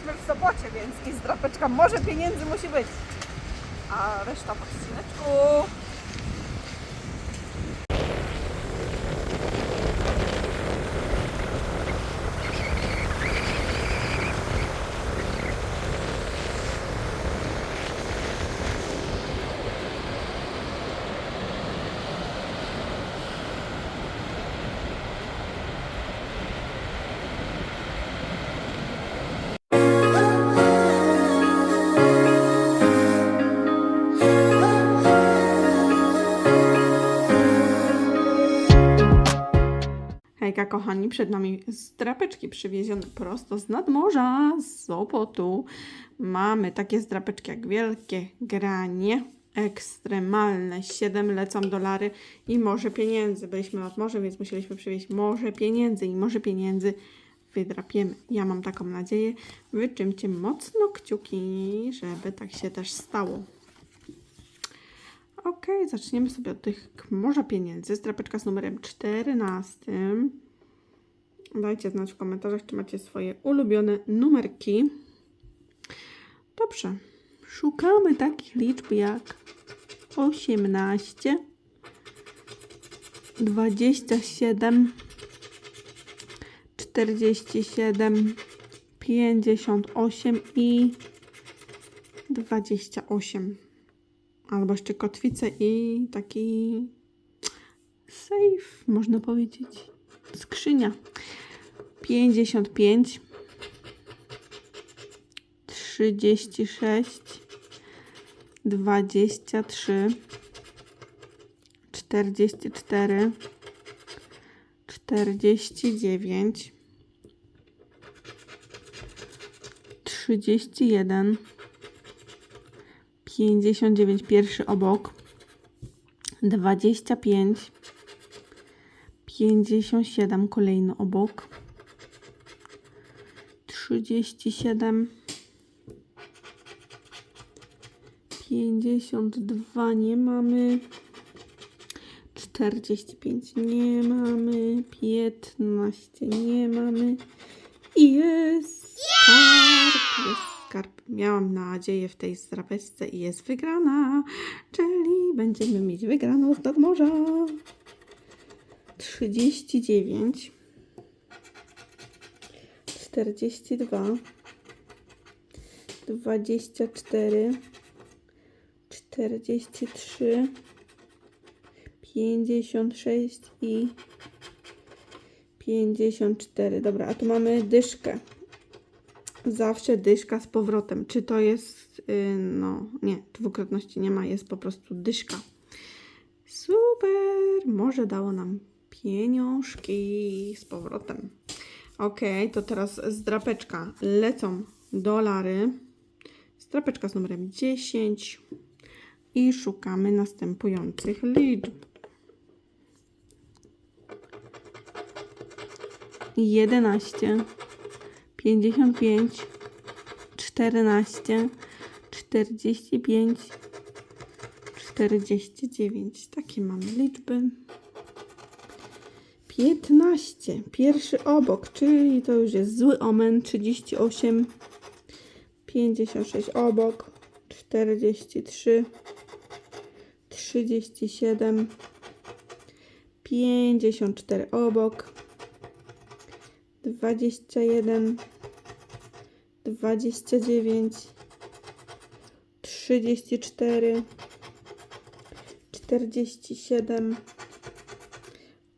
jesteśmy w sobocie, więc i zdrapeczka może pieniędzy musi być. A reszta po odcineczku. Kochani, przed nami zdrapeczki przywiezione prosto z nadmorza, z Sopotu. Mamy takie zdrapeczki jak wielkie granie, ekstremalne, 7 lecą dolary i morze pieniędzy. Byliśmy nad morzem, więc musieliśmy przywieźć morze pieniędzy i morze pieniędzy wydrapiemy. Ja mam taką nadzieję. Wyczymcie mocno kciuki, żeby tak się też stało. Ok, zaczniemy sobie od tych morza pieniędzy. Strapeczka z numerem 14. Dajcie znać w komentarzach, czy macie swoje ulubione numerki. Dobrze. Szukamy takich liczb jak 18, 27, 47, 58 i 28 albo jeszcze kotwicę i taki safe, można powiedzieć. Skrzynia. 55 36 23 44 49 31 59 pierwszy obok 25 57 kolejny obok 37 52 nie mamy. 45 nie mamy. 15 nie mamy. I jest skarb jest skarb. Miałam nadzieję w tej strapeczce i jest wygrana. Czyli będziemy mieć wygraną z nadmorza. 39 42 24 43 56 i 54. Dobra, a tu mamy dyszkę. Zawsze dyszka z powrotem. Czy to jest, yy, no nie, dwukrotności nie ma, jest po prostu dyszka. Super! Może dało nam pieniążki z powrotem. Ok, to teraz z drapeczka lecą dolary. Strapeczka z numerem 10 i szukamy następujących liczb. 11, 55, 14, 45, 49. Takie mamy liczby. 15. Pierwszy obok, czyli to już jest zły omen. 38, 56 obok, 43, 37, 54 obok, 21, 29, 34, 47,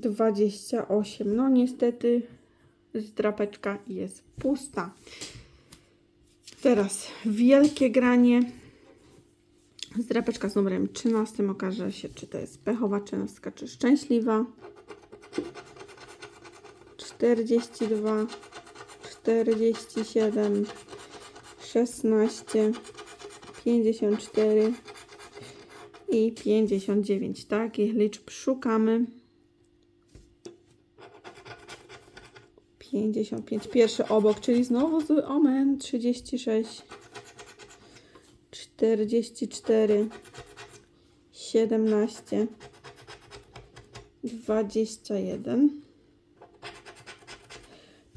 28. No niestety zdrapeczka jest pusta. Teraz wielkie granie. Zdrapeczka z numerem 13 okaże się, czy to jest pechowa trzynastka, czy szczęśliwa. 42, 47, szesnaście, pięćdziesiąt cztery i pięćdziesiąt dziewięć. Takich liczb szukamy. Pięćdziesiąt pięć. Pierwszy obok, czyli znowu zły omen. Trzydzieści sześć, czterdzieści cztery, siedemnaście, dwadzieścia jeden.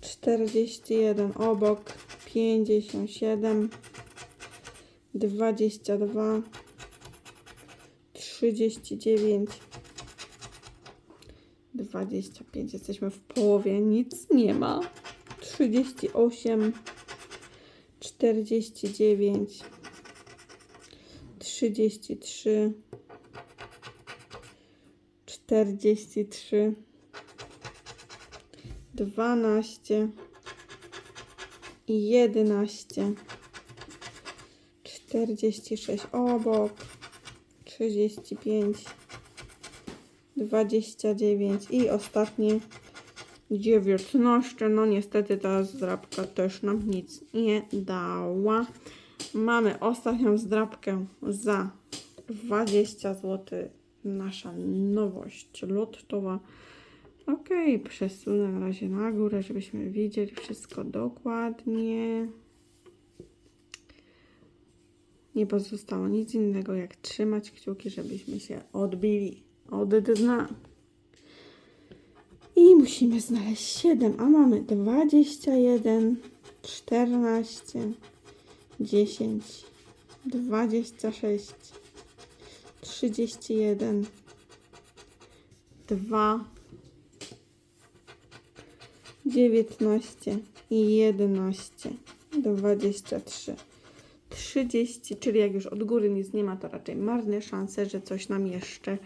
41 obok, 57, 22, 39, 25. Jesteśmy w połowie, nic nie ma. 38, 49, 33, 43, 12 i 11 46 obok 35 29 i ostatnie 19 no niestety ta zdrabka też nam nic nie dała. Mamy ostatnią zdrabkę za 20 zł nasza nowość lottowa. Ok, przesunę na razie na górę, żebyśmy widzieli wszystko dokładnie. Nie pozostało nic innego, jak trzymać kciuki, żebyśmy się odbili od dna. I musimy znaleźć 7, a mamy 21, 14, 10, 26, 31, 2, 19 i 11, 23, 30, czyli jak już od góry nic nie ma, to raczej marne szanse, że coś nam jeszcze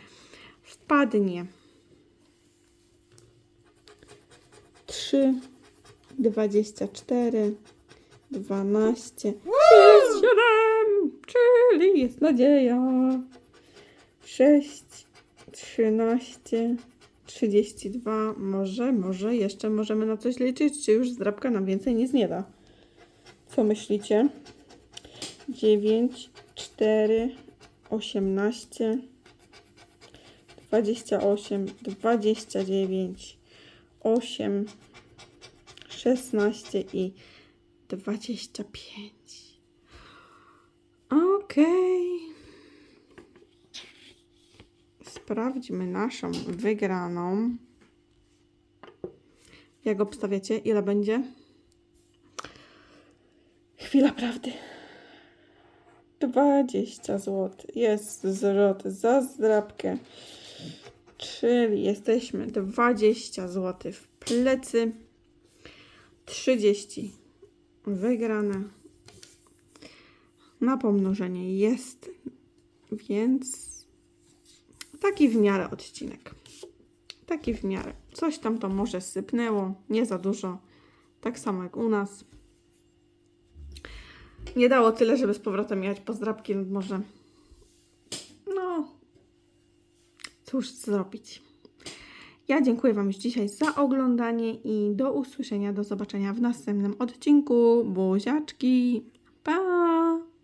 wpadnie. 3, 24, 12, jest 7, czyli jest nadzieja. 6, 13, 32, może, może jeszcze możemy na coś liczyć, czy już zdrabka nam więcej nic nie da. Co myślicie? 9, 4, 18, 28, 29, 8, 16 i 25. Okej. Sprawdźmy naszą wygraną. Jak obstawiacie? Ile będzie? Chwila prawdy. 20 zł. Jest zwrot za zdrabkę. Czyli jesteśmy 20 zł w plecy. 30 wygrane. Na pomnożenie jest, więc taki w miarę odcinek. Taki w miarę. Coś tam to może sypnęło, nie za dużo. Tak samo jak u nas. Nie dało tyle, żeby z powrotem jechać po zdrabki nad morze. No, cóż zrobić. Ja dziękuję Wam już dzisiaj za oglądanie i do usłyszenia, do zobaczenia w następnym odcinku. Buziaczki, pa!